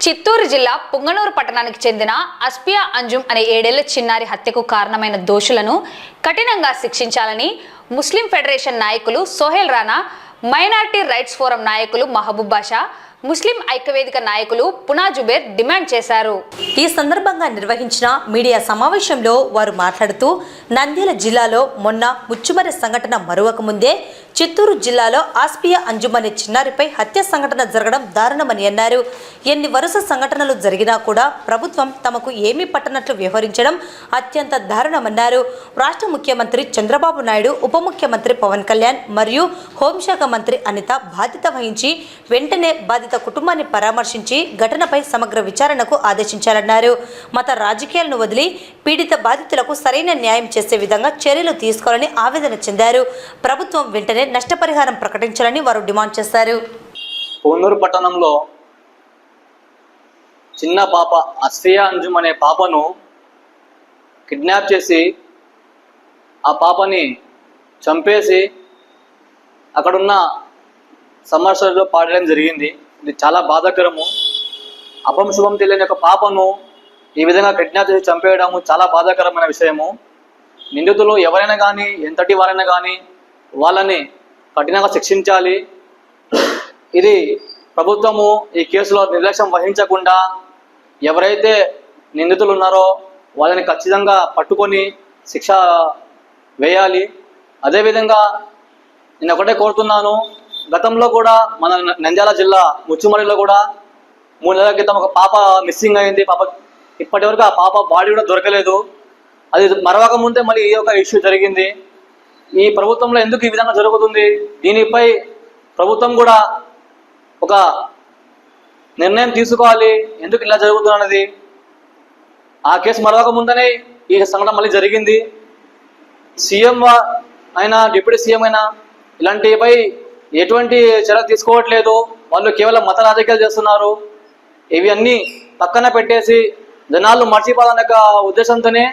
చిత్తూరు జిల్లా పుంగనూరు పట్టణానికి చెందిన అస్పియా అంజుమ్ అనే ఏడేళ్ళ చిన్నారి హత్యకు కారణమైన దోషులను కఠినంగా శిక్షించాలని ముస్లిం ఫెడరేషన్ నాయకులు Sohel Rana minority rights forum నాయకులు మహబూబ్ బాషా ముస్లిం ఐక్యవేదిక నాయకులు పునా జుబేర్ డిమాండ్ చేశారు. ఈ సందర్భంగా నిర్వహించిన మీడియా సమావేశంలో వారు మాట్లాడుతూ నంద్యాల జిల్లాలో మొన్న ముచ్చుమరి సంఘటన మరువక ముందే చిత్తూరు జిల్లాలో ఆస్పియా అంజుమనే చిన్నారిపై హత్య సంఘటన జరగడం దారుణమని అన్నారు. ఎన్ని వరుస సంఘటనలు జరిగినా కూడా ప్రభుత్వం తమకు ఏమీ పట్టనట్లు వ్యవహరించడం అత్యంత దారుణమన్నారు. రాష్ట్ర ముఖ్యమంత్రి చంద్రబాబు నాయుడు ఉప ముఖ్యమంత్రి పవన్ కళ్యాణ్ మరియు హోంశాఖ మంత్రి అనిత బాధ్యత వహించి వెంటనే బాధిత కుటుంబాన్ని పరామర్శించి ఘటనపై సమగ్ర విచారణకు ఆదేశించాలన్నారు. మత రాజకీయాలను వదిలి పీడిత బాధితులకు సరైన న్యాయం చేసే విధంగా చర్యలు తీసుకోవాలని ఆవేదన చెందారు. ప్రభుత్వం వెంటనే నష్టపరిహారం ప్రకటించాలని వారు డిమాండ్ చేశారు. కోనూరు పట్టణంలో చిన్న పాప అస్ఫియా అంజుమ్ అనే పాపను కిడ్నాప్ చేసి ఆ పాపని చంపేసి అక్కడున్న సమస్యలో పాడడం జరిగింది. ఇది చాలా బాధాకరము. అపం శుభం తెలియని యొక్క పాపను ఈ విధంగా కిడ్నాప్ చేసి చంపేయడము చాలా బాధాకరమైన విషయము. నిందితులు ఎవరైనా కానీ ఎంతటి వారైనా కానీ వాళ్ళని కఠినంగా శిక్షించాలి. ఇది ప్రభుత్వము ఈ కేసులో నిర్లక్ష్యం వహించకుండా ఎవరైతే నిందితులు ఉన్నారో వాళ్ళని ఖచ్చితంగా పట్టుకొని శిక్ష వేయాలి. అదేవిధంగా నేను ఒకటే కోరుతున్నాను గతంలో కూడా మన నంద్యాల జిల్లా ముచ్చుమడిలో కూడా మూడు నెలల క్రితం ఒక పాప మిస్సింగ్ అయింది. పాప ఇప్పటి వరకు ఆ పాప బాడీ కూడా దొరకలేదు. అది మరవక ముందే మళ్ళీ ఈ యొక్క ఇష్యూ జరిగింది. ఈ ప్రభుత్వంలో ఎందుకు ఈ విధంగా జరుగుతుంది? దీనిపై ప్రభుత్వం కూడా ఒక నిర్ణయం తీసుకోవాలి. ఎందుకు ఇలా జరుగుతున్నది ఆ కేసు మరవక ముందనే ఈ సంఘటన మళ్ళీ జరిగింది. సీఎం అయినా డిప్యూటీ సీఎం అయినా ఇలాంటిపై ఎటువంటి చర్య తీసుకోవట్లేదు. వాళ్ళు కేవలం మత రాజకీయాలు చేస్తున్నారు. ఇవి అన్నీ పక్కన పెట్టేసి జనాలు మర్చిపోవాలనే యొక్క ఉద్దేశంతోనే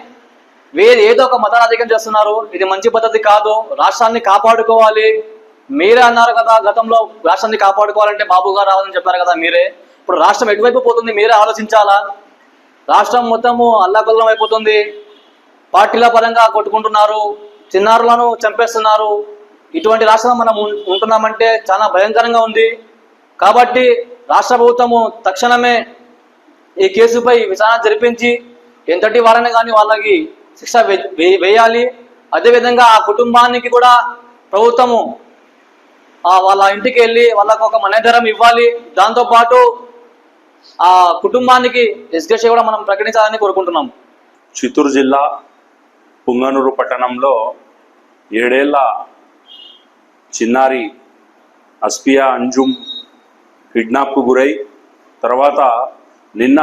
వేరే ఏదో ఒక మత రాజకీయం చేస్తున్నారు. ఇది మంచి పద్ధతి కాదు. రాష్ట్రాన్ని కాపాడుకోవాలి. మీరే అన్నారు కదా గతంలో రాష్ట్రాన్ని కాపాడుకోవాలంటే బాబు గారు రావాలని చెప్పారు కదా మీరే. ఇప్పుడు రాష్ట్రం ఎటువైపు పోతుంది మీరే ఆలోచించాలా? రాష్ట్రం మొత్తము అల్లాకొల్లం అయిపోతుంది పార్టీల పరంగా కొట్టుకుంటున్నారు. చిన్నారులను చంపేస్తున్నారు. ఇటువంటి రాష్ట్రంలో మనం ఉంటున్నామంటే చాలా భయంకరంగా ఉంది. కాబట్టి రాష్ట్ర ప్రభుత్వము తక్షణమే ఈ కేసుపై విచారణ జరిపించి ఎంతటి వారైనా కానీ వాళ్ళకి శిక్ష వేయాలి. అదేవిధంగా ఆ కుటుంబానికి కూడా ప్రభుత్వము వాళ్ళ ఇంటికి వెళ్ళి వాళ్ళకు ఒక మనధరం ఇవ్వాలి. దాంతోపాటు ఆ కుటుంబానికి ఎస్గేష కూడా మనం ప్రకటించాలని కోరుకుంటున్నాం చిత్తూరు జిల్లా పుంగనూరు పట్టణంలో ఏడేళ్ళ చిన్నారి అస్పియా అంజుమ్ కిడ్నాప్కు గురై తర్వాత నిన్న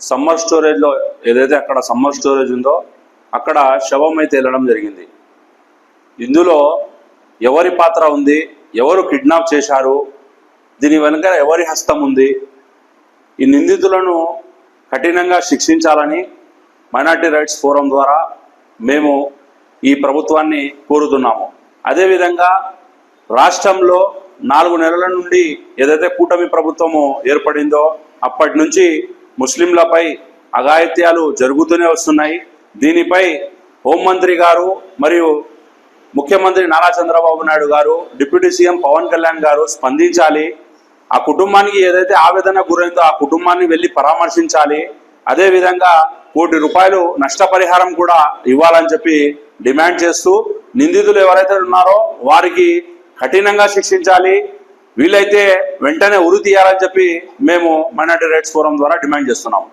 సమ్మర్ స్టోరేజ్లో ఏదైతే అక్కడ సమ్మర్ స్టోరేజ్ ఉందో అక్కడ శవం అయితే వెళ్ళడం జరిగింది. ఇందులో ఎవరి పాత్ర ఉంది? ఎవరు కిడ్నాప్ చేశారు? దీని వెనుక ఎవరి హస్తం ఉంది? ఈ నిందితులను కఠినంగా శిక్షించాలని మైనార్టీ రైట్స్ ఫోరం ద్వారా మేము ఈ ప్రభుత్వాన్ని కోరుతున్నాము. అదేవిధంగా రాష్ట్రంలో నాలుగు నెలల నుండి ఏదైతే కూటమి ప్రభుత్వము ఏర్పడిందో అప్పటి నుంచి ముస్లింలపై అఘాయిత్యాలు జరుగుతూనే వస్తున్నాయి. దీనిపై హోంమంత్రి గారు మరియు ముఖ్యమంత్రి నారా చంద్రబాబు నాయుడు గారు డిప్యూటీ సీఎం పవన్ కళ్యాణ్ గారు స్పందించాలి. ఆ కుటుంబానికి ఏదైతే ఆవేదన గురైందో ఆ కుటుంబాన్ని వెళ్ళి పరామర్శించాలి. అదేవిధంగా కోటి రూపాయలు నష్టపరిహారం కూడా ఇవ్వాలని చెప్పి డిమాండ్ చేస్తూ నిందితులు ఎవరైతే ఉన్నారో వారికి కఠినంగా శిక్షించాలి. వీలైతే వెంటనే ఉరి తీయాలని చెప్పి మేము మైనార్టీ రైట్స్ ఫోరం ద్వారా డిమాండ్ చేస్తున్నాం